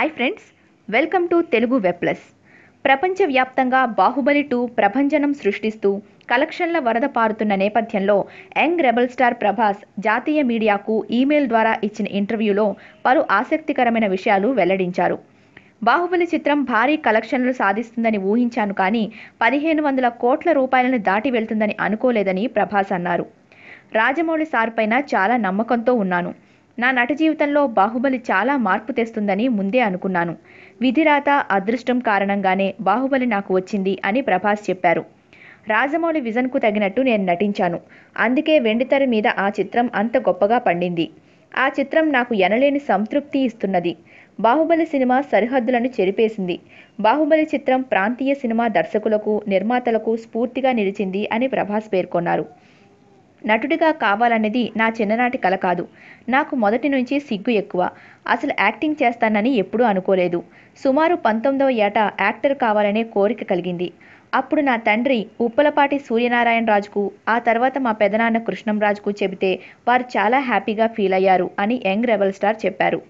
Hi friends welcome to Telugu web plus ప్రపంచవ్యాప్తంగా Baahubali two ప్రభంజనం సృష్టిస్తూ కలెక్షన్ల వరద పారుతున్న నేపథ్యంలో యంగ్ రెబల్ స్టార్ ప్రభాస్ జాతీయ మీడియాకు ఈమెయిల్ ద్వారా ఇచ్చిన ఇంటర్వ్యూలో పలు ఆసక్తికరమైన విషయాలు వెల్లడించారు. బాహుబలి చిత్రం భారీ కలెక్షన్లు సాధిస్తుందని ఊహించాను కానీ పదిహేను వందల కోట్ల రూపాయలను దాటి వెళ్తుందని అనుకోలేదని ప్రభాస్ అన్నారు. రాజమౌళి సార్ పైన చాలా నమ్మకంతో ఉన్నాను. నా నట జీవితంలో బాహుబలి చాలా మార్పు తెస్తుందని ముందే అనుకున్నాను. విధిరాత అదృష్టం కారణంగానే బాహుబలి నాకు వచ్చింది అని ప్రభాస్ చెప్పారు. రాజమౌళి విజన్కు తగినట్టు నేను నటించాను. అందుకే వెండితెర మీద ఆ చిత్రం అంత గొప్పగా పండింది. ఆ చిత్రం నాకు ఎనలేని సంతృప్తి ఇస్తున్నది. బాహుబలి సినిమా సరిహద్దులను చెరిపేసింది. బాహుబలి చిత్రం ప్రాంతీయ సినిమా దర్శకులకు నిర్మాతలకు స్ఫూర్తిగా నిలిచింది అని ప్రభాస్ పేర్కొన్నారు. నటుడిగా కావాలనేది నా చిన్ననాటి కల కాదు. నాకు మొదటి నుంచి సిగ్గు ఎక్కువ. అసలు యాక్టింగ్ చేస్తానని ఎప్పుడూ అనుకోలేదు. సుమారు పంతొమ్మిదవ ఏట యాక్టర్ కావాలనే కోరిక కలిగింది. అప్పుడు నా తండ్రి ఉప్పలపాటి సూర్యనారాయణ రాజుకు ఆ తర్వాత మా పెదనాన్న కృష్ణంరాజుకు చెబితే వారు చాలా హ్యాపీగా ఫీల్ అయ్యారు అని యంగ్ రెబల్ స్టార్ చెప్పారు.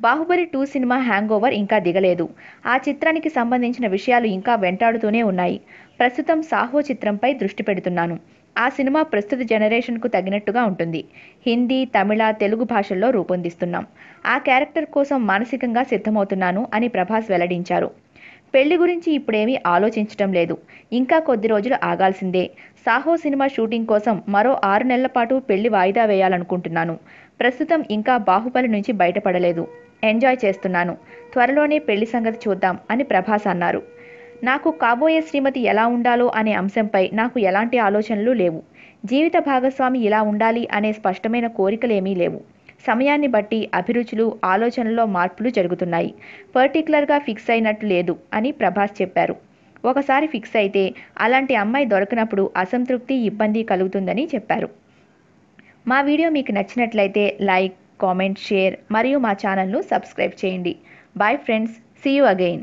బాహుబలి టూ సినిమా హ్యాంగ్ ఓవర్ ఇంకా దిగలేదు. ఆ చిత్రానికి సంబంధించిన విషయాలు ఇంకా వెంటాడుతూనే ఉన్నాయి. ప్రస్తుతం సాహో చిత్రంపై దృష్టి పెడుతున్నాను. ఆ సినిమా ప్రస్తుత జనరేషన్కు తగినట్టుగా ఉంటుంది. హిందీ తమిళ తెలుగు భాషల్లో రూపొందిస్తున్నాం. ఆ క్యారెక్టర్ కోసం మానసికంగా సిద్ధమవుతున్నాను అని ప్రభాస్ వెల్లడించారు. పెళ్ళి గురించి ఇప్పుడేమీ ఆలోచించటం లేదు. ఇంకా కొద్ది రోజులు ఆగాల్సిందే. సాహో సినిమా షూటింగ్ కోసం మరో ఆరు నెలల పాటు పెళ్ళి వాయిదా వేయాలనుకుంటున్నాను. ప్రస్తుతం ఇంకా బాహుబలి నుంచి బయటపడలేదు. ఎంజాయ్ చేస్తున్నాను. త్వరలోనే పెళ్ళి సంగతి చూద్దాం అని ప్రభాస్ అన్నారు. నాకు కాబోయే శ్రీమతి ఎలా ఉండాలో అనే అంశంపై నాకు ఎలాంటి ఆలోచనలు లేవు. జీవిత భాగస్వామి ఇలా ఉండాలి అనే స్పష్టమైన కోరికలేమీ లేవు. సమయాన్ని బట్టి అభిరుచులు ఆలోచనల్లో మార్పులు జరుగుతున్నాయి. పర్టికులర్గా ఫిక్స్ అయినట్టు లేదు అని ప్రభాస్ చెప్పారు. ఒకసారి ఫిక్స్ అయితే అలాంటి అమ్మాయి దొరకనప్పుడు అసంతృప్తి ఇబ్బంది కలుగుతుందని చెప్పారు. మా వీడియో మీకు నచ్చినట్లయితే లైక్ కామెంట్ షేర్ మరియు మా ఛానల్ను సబ్స్క్రైబ్ చేయండి. Bye friends see you again